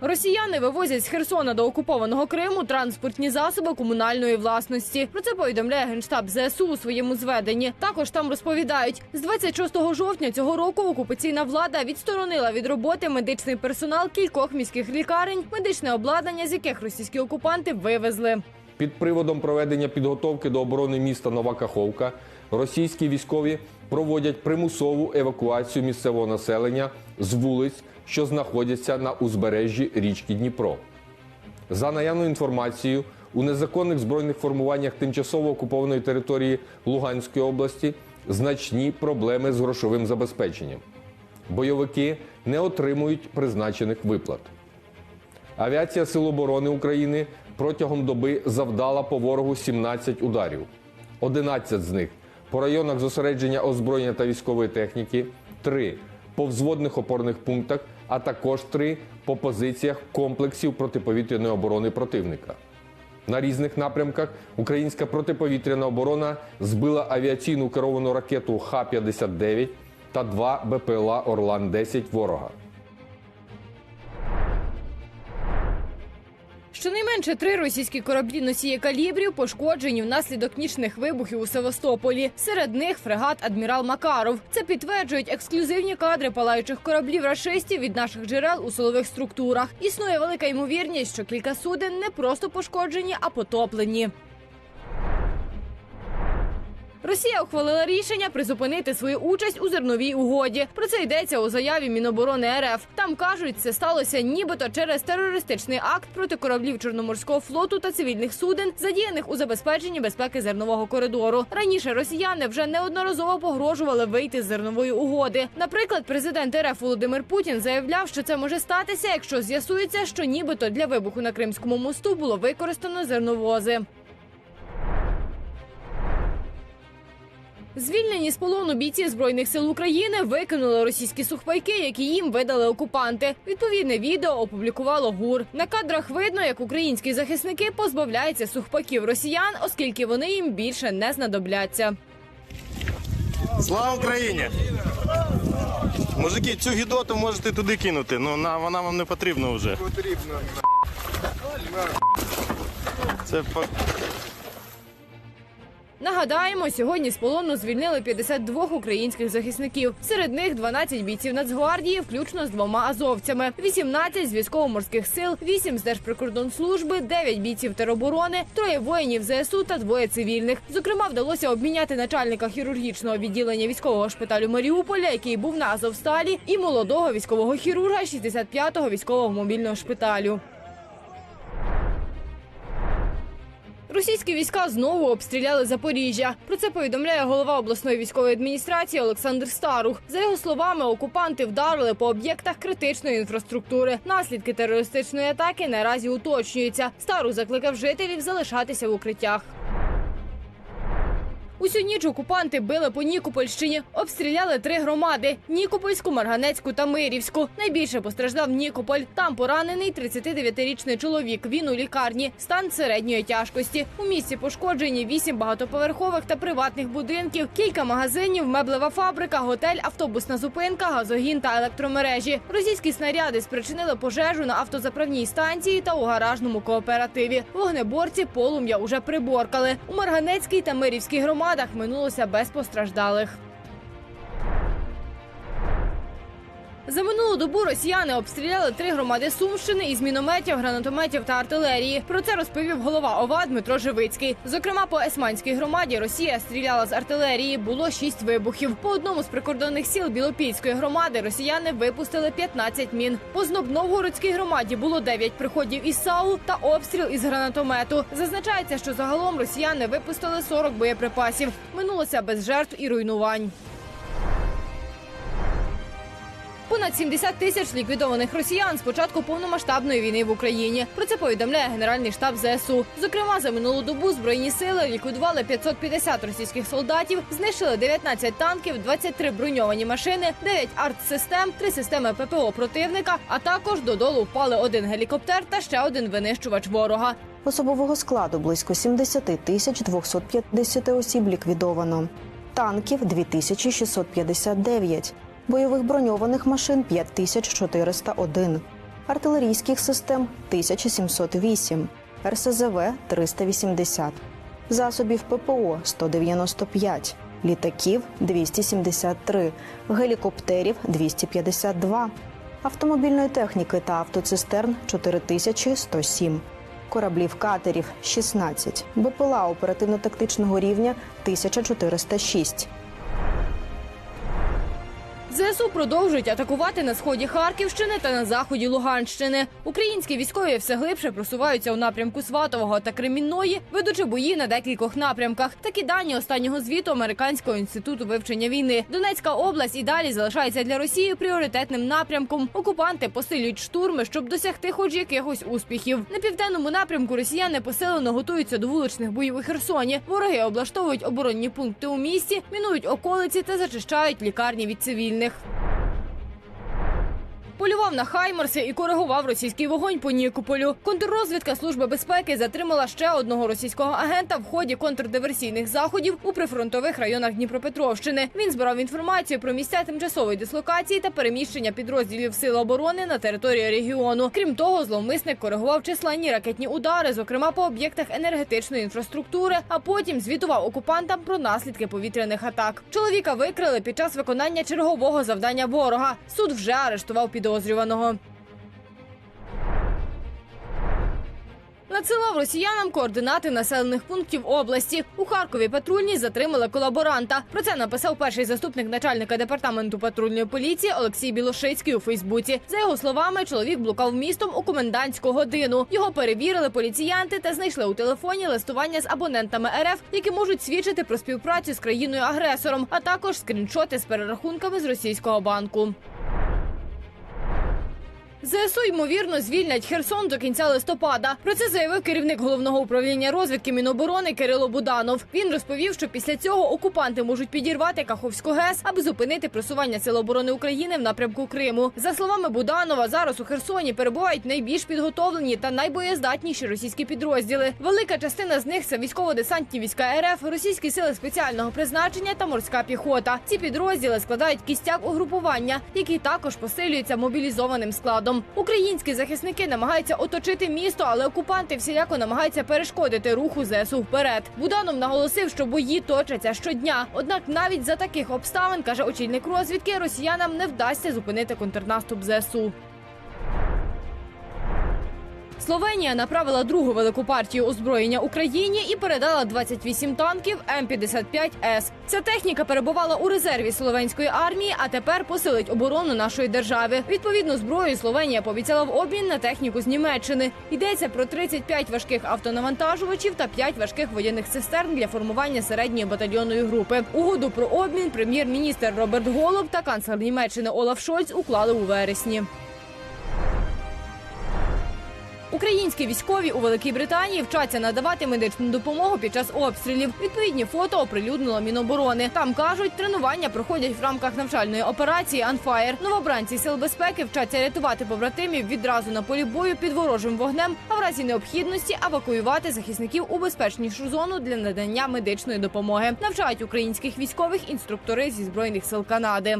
Росіяни вивозять з Херсона до окупованого Криму транспортні засоби комунальної власності. Про це повідомляє генштаб ЗСУ у своєму зведенні. Також там розповідають, з 26 жовтня цього року окупаційна влада відсторонила від роботи медичний персонал кількох міських лікарень, медичне обладнання, з яких російські окупанти вивезли. Під приводом проведення підготовки до оборони міста Нова Каховка російські військові проводять примусову евакуацію місцевого населення з вулиць, що знаходяться на узбережжі річки Дніпро. За наявною інформацією, у незаконних збройних формуваннях тимчасово окупованої території Луганської області значні проблеми з грошовим забезпеченням. Бойовики не отримують призначених виплат. Авіація Сил оборони України протягом доби завдала по ворогу 17 ударів. 11 з них по районах зосередження озброєння та військової техніки, 3 по взводних опорних пунктах, а також 3 по позиціях комплексів протиповітряної оборони противника. На різних напрямках українська протиповітряна оборона збила авіаційну керовану ракету Х-59 та два БПЛА Орлан-10 ворога. Щонайменше три російські кораблі носії калібрів пошкоджені внаслідок нічних вибухів у Севастополі. Серед них фрегат адмірал Макаров. Це підтверджують ексклюзивні кадри палаючих кораблів рашистів від наших джерел у силових структурах. Існує велика ймовірність, що кілька суден не просто пошкоджені, а потоплені. Росія ухвалила рішення призупинити свою участь у зерновій угоді. Про це йдеться у заяві Міноборони РФ. Там кажуть, це сталося нібито через терористичний акт проти кораблів Чорноморського флоту та цивільних суден, задіяних у забезпеченні безпеки зернового коридору. Раніше росіяни вже неодноразово погрожували вийти з зернової угоди. Наприклад, президент РФ Володимир Путін заявляв, що це може статися, якщо з'ясується, що нібито для вибуху на Кримському мосту було використано зерновози. Звільнені з полону бійці збройних сил України викинули російські сухпайки, які їм видали окупанти. Відповідне відео опублікувало ГУР. На кадрах видно, як українські захисники позбавляються сухпайків росіян, оскільки вони їм більше не знадобляться. Слава Україні! Мужики, цю гідоту можете туди кинути, ну на, вона вам не потрібна вже. Потрібно. Це по- Нагадаємо, сьогодні з полону звільнили 52 українських захисників. Серед них 12 бійців Нацгвардії, включно з двома азовцями, 18 з військово-морських сил, 8 з Держприкордонслужби, 9 бійців тероборони, троє воїнів ЗСУ та двоє цивільних. Зокрема, вдалося обміняти начальника хірургічного відділення військового шпиталю Маріуполя, який був на Азовсталі, і молодого військового хірурга 65-го військового мобільного шпиталю. Російські війська знову обстріляли Запоріжжя. Про це повідомляє голова обласної військової адміністрації Олександр Старух. За його словами, окупанти вдарили по об'єктах критичної інфраструктури. Наслідки терористичної атаки наразі уточнюються. Старух закликав жителів залишатися в укриттях. Усю ніч окупанти били по Нікопольщині, обстріляли три громади: Нікопольську, Марганецьку та Мирівську. Найбільше постраждав Нікополь. Там поранений 39-річний чоловік. Він у лікарні. Стан середньої тяжкості. У місті пошкоджені вісім багатоповерхових та приватних будинків, кілька магазинів, меблева фабрика, готель, автобусна зупинка, газогін та електромережі. Російські снаряди спричинили пожежу на автозаправній станції та у гаражному кооперативі. Вогнеборці полум'я уже приборкали. У Марганецькій та Мирівській громадах минулося без постраждалих. За минулу добу росіяни обстріляли три громади Сумщини із мінометів, гранатометів та артилерії. Про це розповів голова ОВА Дмитро Живицький. Зокрема, по Есманській громаді Росія стріляла з артилерії. Було шість вибухів. По одному з прикордонних сіл Білопільської громади росіяни випустили 15 мін. По Знобновгородській громаді було 9 приходів із САУ та обстріл із гранатомету. Зазначається, що загалом росіяни випустили 40 боєприпасів. Минулося без жертв і руйнувань. Понад 70 тисяч ліквідованих росіян з початку повномасштабної війни в Україні. Про це повідомляє Генеральний штаб ЗСУ. Зокрема, за минулу добу збройні сили ліквідували 550 російських солдатів, знищили 19 танків, 23 броньовані машини, 9 артсистем, 3 системи ППО противника. А також додолу впали один гелікоптер та ще один винищувач ворога. Особового складу близько 70 тисяч 250 осіб ліквідовано. Танків 2659. Бойових броньованих машин 5401. артилерійських систем 1708, РСЗВ 380, засобів ППО 195, літаків 273, гелікоптерів 252, автомобільної техніки та автоцистерн 4107, кораблів катерів 16, БПЛА оперативно-тактичного рівня 1406. ЗСУ продовжують атакувати на сході Харківщини та на заході Луганщини. Українські військові все глибше просуваються у напрямку Сватового та Кремінної, ведучи бої на декількох напрямках. Такі дані останнього звіту Американського інституту вивчення війни. Донецька область і далі залишається для Росії пріоритетним напрямком. Окупанти посилюють штурми, щоб досягти хоч якихось успіхів. На південному напрямку росіяни посилено готуються до вуличних боїв у Херсоні. Вороги облаштовують оборонні пункти у місті, мінують околиці та зачищають лікарні від цивільних них. Полював на Хаймерси і коригував російський вогонь по Нікополю. Контррозвідка Служби безпеки затримала ще одного російського агента в ході контрдиверсійних заходів у прифронтових районах Дніпропетровщини. Він збирав інформацію про місця тимчасової дислокації та переміщення підрозділів Сил оборони на території регіону. Крім того, зловмисник коригував численні ракетні удари, зокрема по об'єктах енергетичної інфраструктури, а потім звітував окупантам про наслідки повітряних атак. Чоловіка викрили під час виконання чергового завдання ворога. Суд вже арештував підозрюваного. Надсилав росіянам координати населених пунктів області. У Харкові патрульні затримали колаборанта. Про це написав перший заступник начальника департаменту патрульної поліції Олексій Білошицький у Фейсбуці. За його словами, чоловік блукав містом у комендантську годину. Його перевірили поліціянти та знайшли у телефоні листування з абонентами РФ, які можуть свідчити про співпрацю з країною-агресором, а також скріншоти з перерахунками з російського банку. ЗСУ ймовірно звільнять Херсон до кінця листопада. Про це заявив керівник головного управління розвідки Міноборони Кирило Буданов. Він розповів, що після цього окупанти можуть підірвати Каховську ГЕС, аби зупинити просування Сил оборони України в напрямку Криму. За словами Буданова, зараз у Херсоні перебувають найбільш підготовлені та найбоєздатніші російські підрозділи. Велика частина з них це військово-десантні війська РФ, російські сили спеціального призначення та морська піхота. Ці підрозділи складають кістяк угрупування, який також посилюється мобілізованим складом. Українські захисники намагаються оточити місто, але окупанти всіляко намагаються перешкодити руху ЗСУ вперед. Буданов наголосив, що бої точаться щодня. Однак, навіть за таких обставин каже очільник розвідки, росіянам не вдасться зупинити контрнаступ ЗСУ. Словенія направила другу велику партію озброєння Україні і передала 28 танків М-55С. Ця техніка перебувала у резерві словенської армії, а тепер посилить оборону нашої держави. Відповідну зброю Словенія пообіцяла в обмін на техніку з Німеччини. Йдеться про 35 важких автонавантажувачів та 5 важких воєнних цистерн для формування середньої батальйонної групи. Угоду про обмін прем'єр-міністр Роберт Голуб та канцлер Німеччини Олаф Шольц уклали у вересні. Українські військові у Великій Британії вчаться надавати медичну допомогу під час обстрілів. Відповідні фото оприлюднило Міноборони. Там кажуть, тренування проходять в рамках навчальної операції «Анфаєр». Новобранці сил безпеки вчаться рятувати побратимів відразу на полі бою під ворожим вогнем, а в разі необхідності евакуювати захисників у безпечнішу зону для надання медичної допомоги. Навчають українських військових інструктори зі збройних сил Канади.